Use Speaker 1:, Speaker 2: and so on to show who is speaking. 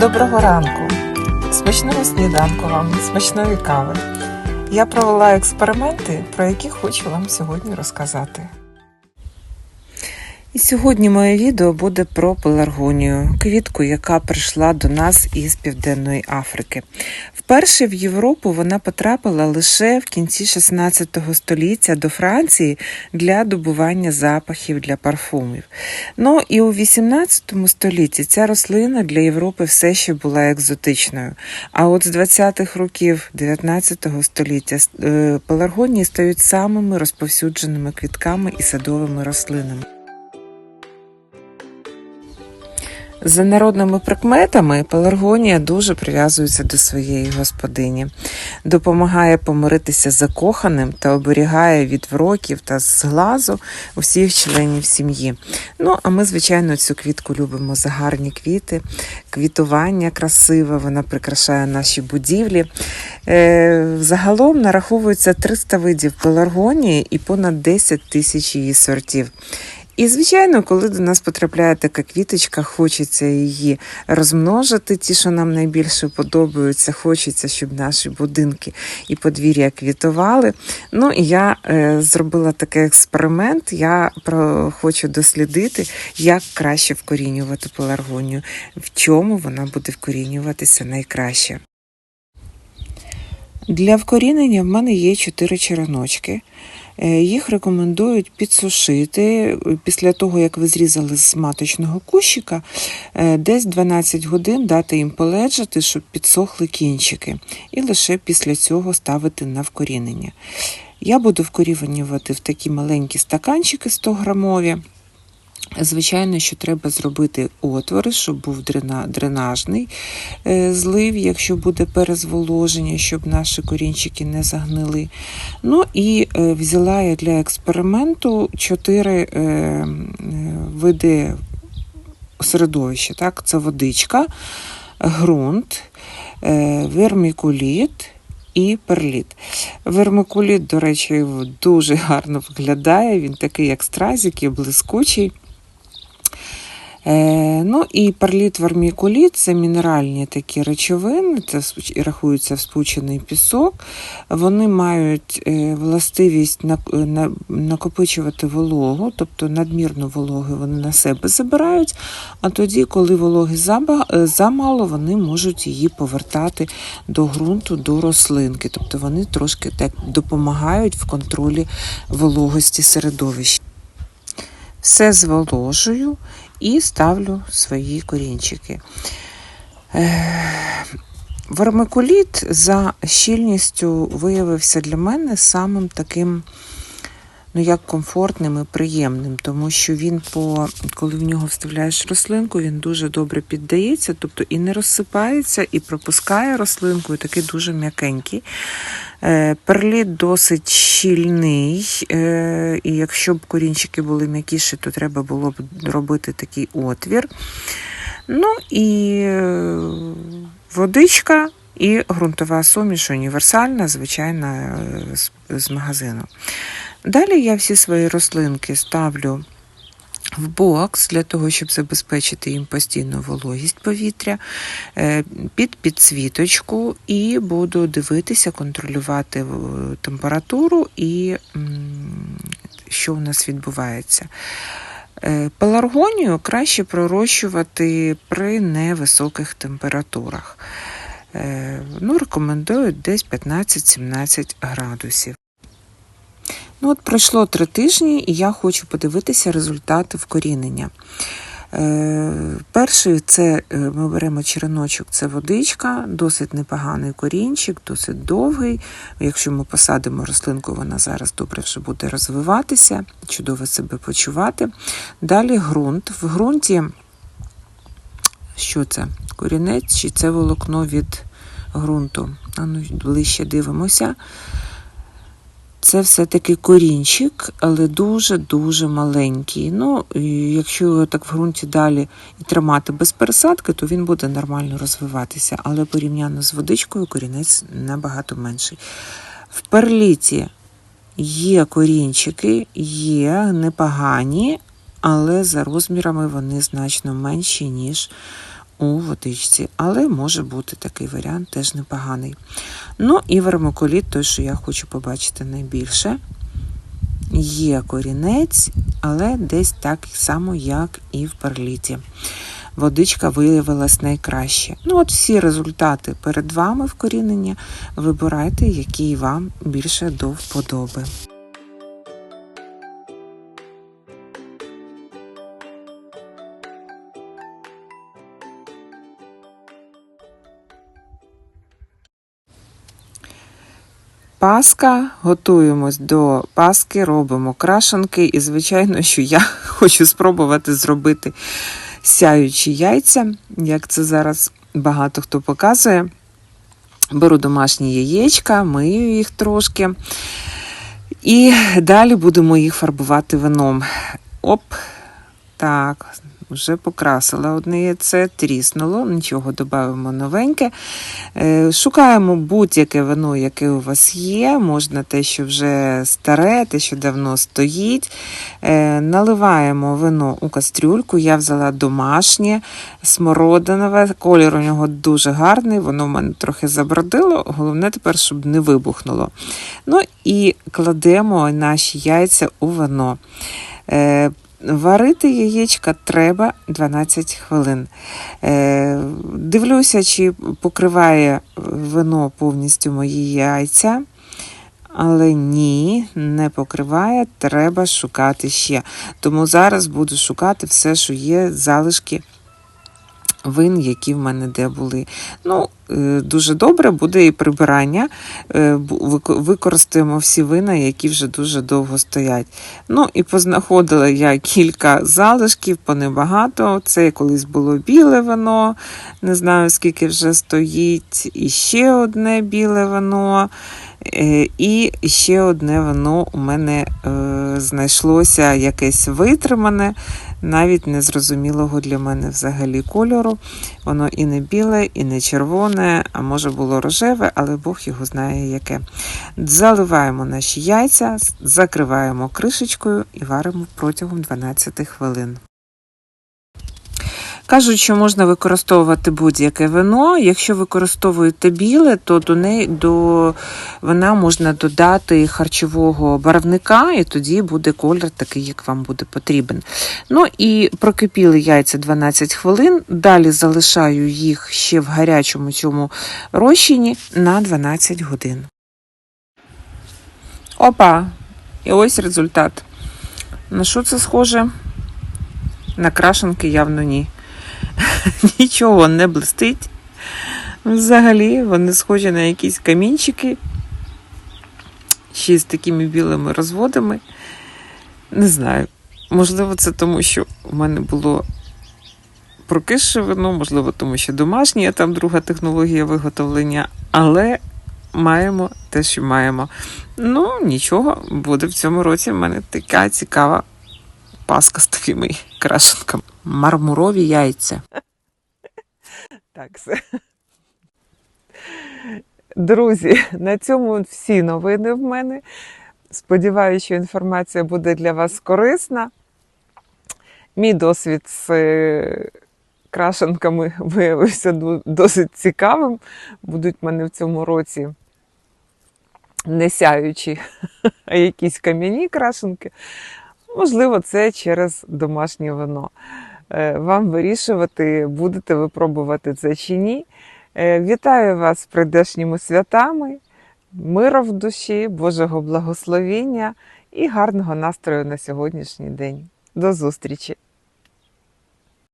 Speaker 1: Доброго ранку, смачного сніданку вам, смачної кави. Я провела експерименти, про які хочу вам сьогодні розказати. І сьогодні моє відео буде про пеларгонію, квітку, яка прийшла до нас із Південної Африки. Вперше в Європу вона потрапила лише в кінці 16 століття до Франції для добування запахів для парфумів. Ну і у 18 столітті ця рослина для Європи все ще була екзотичною. А от з 20-х років 19 століття е, пеларгонії стають самими розповсюдженими квітками і садовими рослинами. За народними прикметами пеларгонія дуже прив'язується до своєї господині, допомагає помиритися закоханим та оберігає від вроків та зглазу усіх членів сім'ї. Ну, а ми, звичайно, цю квітку любимо за гарні квіти, квітування красиве, вона прикрашає наші будівлі. Е, Загалом нараховується 300 видів пеларгонії і понад 10 тисяч її сортів. І, звичайно, коли до нас потрапляє така квіточка, хочеться її розмножити. Ті, що нам найбільше подобаються, хочеться, щоб наші будинки і подвір'я квітували. Ну і я е, зробила такий експеримент. Я про, хочу дослідити, як краще вкорінювати пеларгонію, в чому вона буде вкорінюватися найкраще. Для вкорінення в мене є чотири череночки. Е, Їх рекомендують підсушити після того, як ви зрізали з маточного кущика, е, десь 12 годин дати їм полежати, щоб підсохли кінчики, і лише після цього ставити на вкорінення. Я буду вкорінювати в такі маленькі стаканчики 100 грамові. Звичайно, що треба зробити отвори, щоб був дренажний е, злив, якщо буде перезволоження, щоб наші корінчики не загнили. Ну і е, взяла я для експерименту чотири е, види середовища. Так? Це водичка, ґрунт, вермікуліт. І перліт. Вермикуліт, до речі, дуже гарно виглядає. Він такий, як стразик, і блискучий. Е, ну і перліт вермікуліт це мінеральні такі речовини, це рахується спучений пісок. Вони мають е, властивість накопичувати вологу, тобто надмірну вологу вони на себе забирають, а тоді, коли вологи е, замало, вони можуть її повертати до ґрунту, до рослинки. Тобто вони трошки так допомагають в контролі вологості середовища. Все зволожую і ставлю свої корінчики. Вермикуліт за щільністю виявився для мене самим таким, ну, як комфортним і приємним, тому що він, по, коли в нього вставляєш рослинку, він дуже добре піддається, тобто і не розсипається, і пропускає рослинку, і такий дуже м'якенький. Е, перліт досить щільний, е, і якщо б корінчики були м'якіші, то треба було б робити такий отвір. Ну і е, водичка і ґрунтова суміш універсальна, звичайна з магазину. Далі я всі свої рослинки ставлю в бокс для того, щоб забезпечити їм постійну вологість повітря, е, під підсвіточку, і буду дивитися, контролювати температуру і що у нас відбувається. Е, пеларгонію краще пророщувати при невисоких температурах. Е, ну, Рекомендують десь 15-17 градусів. Ну от Пройшло три тижні, і я хочу подивитися результати вкорінення. Е, Перший це е, ми беремо череночок, це водичка, досить непоганий корінчик, досить довгий. Якщо ми посадимо рослинку, вона зараз добре вже буде розвиватися, чудово себе почувати. Далі ґрунт. В ґрунті, що це? Корінець чи це волокно від ґрунту? А ну, ближче дивимося. Це все-таки корінчик, але дуже-дуже маленький. Ну, Якщо його так в ґрунті далі і тримати без пересадки, то він буде нормально розвиватися. Але порівняно з водичкою корінець набагато менший. В перліті є корінчики, є непогані, але за розмірами вони значно менші, ніж у водичці, але може бути такий варіант теж непоганий. Ну і вермикуліт, той, що я хочу побачити найбільше. Є корінець, але десь так само, як і в перліті. Водичка виявилась найкраще. Ну, от всі результати перед вами вкорінення. Вибирайте, який вам більше до вподоби. Паска, готуємось до Паски, робимо крашенки, і, звичайно, що я хочу спробувати зробити сяючі яйця, як це зараз багато хто показує. Беру домашні яєчка, мию їх трошки. І далі будемо їх фарбувати вином. Оп, так, вже покрасила одне яйце, тріснуло, нічого додаємо новеньке. Е, Шукаємо будь-яке вино, яке у вас є. Можна те, що вже старе, те, що давно стоїть. Е, Наливаємо вино у кастрюльку. Я взяла домашнє, смородинове. Колір у нього дуже гарний, воно в мене трохи забродило. Головне тепер, щоб не вибухнуло. Ну і кладемо наші яйця у вино. Варити яєчка треба 12 хвилин. Е, Дивлюся, чи покриває вино повністю мої яйця. Але ні, не покриває, треба шукати ще. Тому зараз буду шукати все, що є, залишки вин, які в мене де були. Ну, е, Дуже добре буде і прибирання. Е, Використаємо всі вина, які вже дуже довго стоять. Ну і познаходила я кілька залишків, по небагато. Це колись було біле вино, не знаю скільки вже стоїть. І ще одне біле вино. Е, І ще одне вино у мене е, знайшлося якесь витримане, навіть незрозумілого для мене взагалі кольору. Воно і не біле, і не червоне, а може було рожеве, але Бог його знає яке. Заливаємо наші яйця, закриваємо кришечкою і варимо протягом 12 хвилин. Кажуть, що можна використовувати будь-яке вино. Якщо використовуєте біле, то до неї до вина можна додати харчового барвника, і тоді буде колір такий, як вам буде потрібен. Ну і прокипіли яйця 12 хвилин. Далі залишаю їх ще в гарячому цьому розчині на 12 годин. Опа! І ось результат. На що це схоже? На крашенки явно ні. Нічого не блистить. Взагалі, вони схожі на якісь камінчики, ще з такими білими розводами. Не знаю. Можливо, це тому, що в мене було прокисше вино, можливо, тому що домашнє, там друга технологія виготовлення, але маємо те, що маємо. Ну, нічого, буде в цьому році в мене така цікава паска з такими крашенками. Мармурові яйця.
Speaker 2: Так. Друзі, на цьому всі новини в мене. Сподіваюся, що інформація буде для вас корисна. Мій досвід з е, крашенками виявився досить цікавим. Будуть в мене в цьому році не сяючі, а якісь кам'яні крашенки. Можливо, це через домашнє вино. Е, Вам вирішувати, будете ви пробувати це чи ні. Е, Вітаю вас з прийдешніми святами, миру в душі, Божого благословіння і гарного настрою на сьогоднішній день. До зустрічі!